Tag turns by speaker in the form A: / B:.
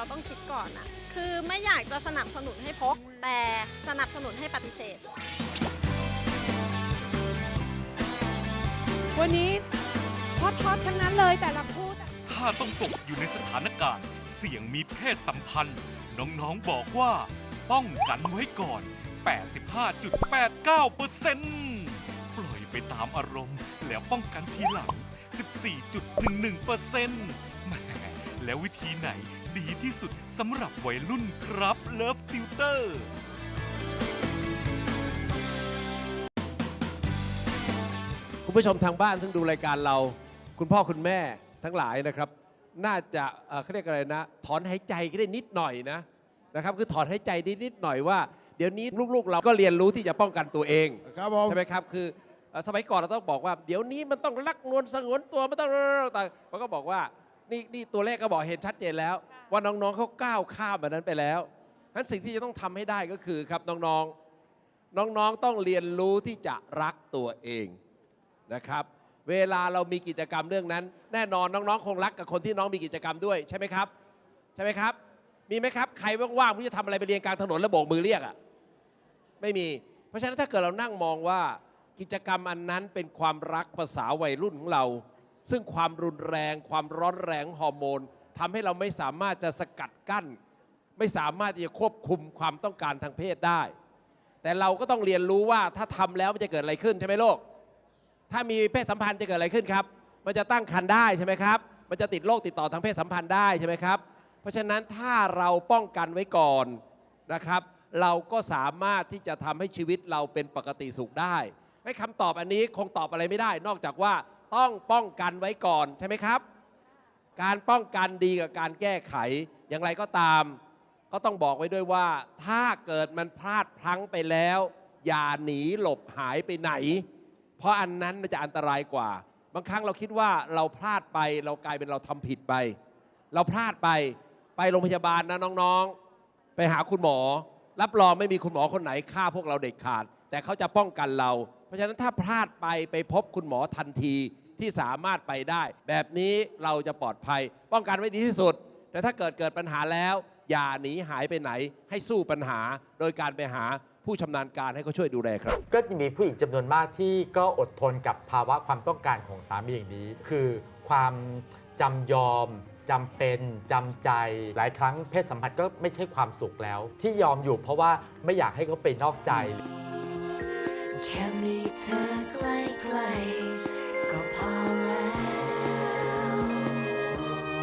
A: เราต้องคิดก่อนอะคือไม่อยากจะสนับสนุนให้พก แต่สนับสนุนให้ปฏิเสธ
B: วันนี้ฮอตฮอตทั้งนั้นเลยแต่ละคู่แต่
C: ถ้าต้องตกอยู่ในสถานการณ์ เสี่ยงมีเพศสัมพันธ์ น้องๆบอกว่า ป้องกันไว้ก่อน 85.89%ปล่อยไปตามอารมณ์ แล้วป้องกันทีหลัง 14.11%แหม แล้ววิธีไหนดีที่สุดสำหรับวัยรุ่นครับเลิฟติวเตอร์
D: คุณผู้ชมทางบ้านซึ่งดูรายการเรา คุณพ่อคุณแม่ทั้งหลายนะครับ น่าจะเอ่อเขาเรียกอะไรนะ ถอนหายใจก็ได้นิดหน่อยนะนะครับ คือถอนหายใจได้นิดหน่อยว่า เดี๋ยวนี้ลูกๆ เราก็เรียนรู้ที่จะป้องกันตัวเอง
E: ครับผม
D: ใช่ไหมครับ คือเอ่อสมัยก่อนเราต้องบอกว่า เดี๋ยวนี้มันต้องรักนวลสงวนตัวมันต้องแต่เขาก็บอกว่า นี่นี่ตัวเลขก็บอกเห็นชัดเจนแล้ว ว่าน้องๆเขาก้าวข้ามแบบนั้นไปแล้วฉะนั้นสิ่งที่จะต้องทำให้ได้ก็คือครับน้องๆน้องๆต้องเรียนรู้ที่จะรักตัวเองนะครับ เวลาเรามีกิจกรรมเรื่องนั้น แน่นอนน้องๆคงรักกับคนที่น้องมีกิจกรรมด้วยใช่ไหมครับ ใช่ไหมครับ มีไหมครับใครว่างๆที่จะทำอะไรไปเรียนกลางถนนแล้วโบกมือเรียกอะไม่มี เพราะฉะนั้นถ้าเกิดเรานั่งมองว่ากิจกรรมอันนั้นเป็นความรักภาษาวัยรุ่นของเรา ซึ่งความรุนแรง ความร้อนแรงฮอร์โมนทำให้เราไม่สามารถจะสกัดกั้น ไม่สามารถที่จะควบคุมความต้องการทางเพศได้ แต่เราก็ต้องเรียนรู้ว่าถ้าทำแล้วมันจะเกิดอะไรขึ้นใช่ไหมโลก ถ้ามีเพศสัมพันธ์จะเกิดอะไรขึ้นครับ มันจะตั้งครรภ์ได้ใช่ไหมครับ มันจะติดโรคติดต่อทางเพศสัมพันธ์ได้ใช่ไหมครับ เพราะฉะนั้นถ้าเราป้องกันไว้ก่อนนะครับ เราก็สามารถที่จะทำให้ชีวิตเราเป็นปกติสุขได้ให้คำตอบอันนี้คงตอบอะไรไม่ได้ นอกจากว่า ต้องป้องกันไว้ก่อนใช่ไหมครับ การป้องกันดีกับการแก้ไขอย่างไรก็ตาม ก็ต้องบอกไว้ด้วยว่า ถ้าเกิดมันพลาดพลั้งไปแล้ว อย่าหนีหลบหายไปไหน เพราะอันนั้นมันจะอันตรายกว่า บางครั้งเราคิดว่าเราพลาดไปเรากลายเป็นเราทำผิดไป เราพลาดไปไปโรงพยาบาลนะน้องๆ ไปหาคุณหมอ รับรองไม่มีคุณหมอคนไหนฆ่าพวกเราเด็ดขาด แต่เขาจะป้องกันเรา เพราะฉะนั้นถ้าพลาดไปไปพบคุณหมอทันทีที่สามารถไปได้ แบบนี้เราจะปลอดภัย ป้องกันไว้ดีที่สุด แต่ถ้าเกิดเกิดปัญหาแล้ว อย่าหนีหายไปไหน ให้สู้ปัญหา โดยการไปหาผู้ชำนาญการให้เขาช่วยดูแลครับ
F: ก็มีผู้หญิงจำนวนมากที่ก็อดทนกับภาวะความต้องการของสามีอย่างนี้ คือความจำยอมจำเป็นจำใจ หลายครั้งเพศสัมพันธ์ก็ไม่ใช่ความสุขแล้ว ที่ยอมอยู่เพราะว่าไม่อยากให้เขาไปนอกใจ
G: แค่มีเธอใกล้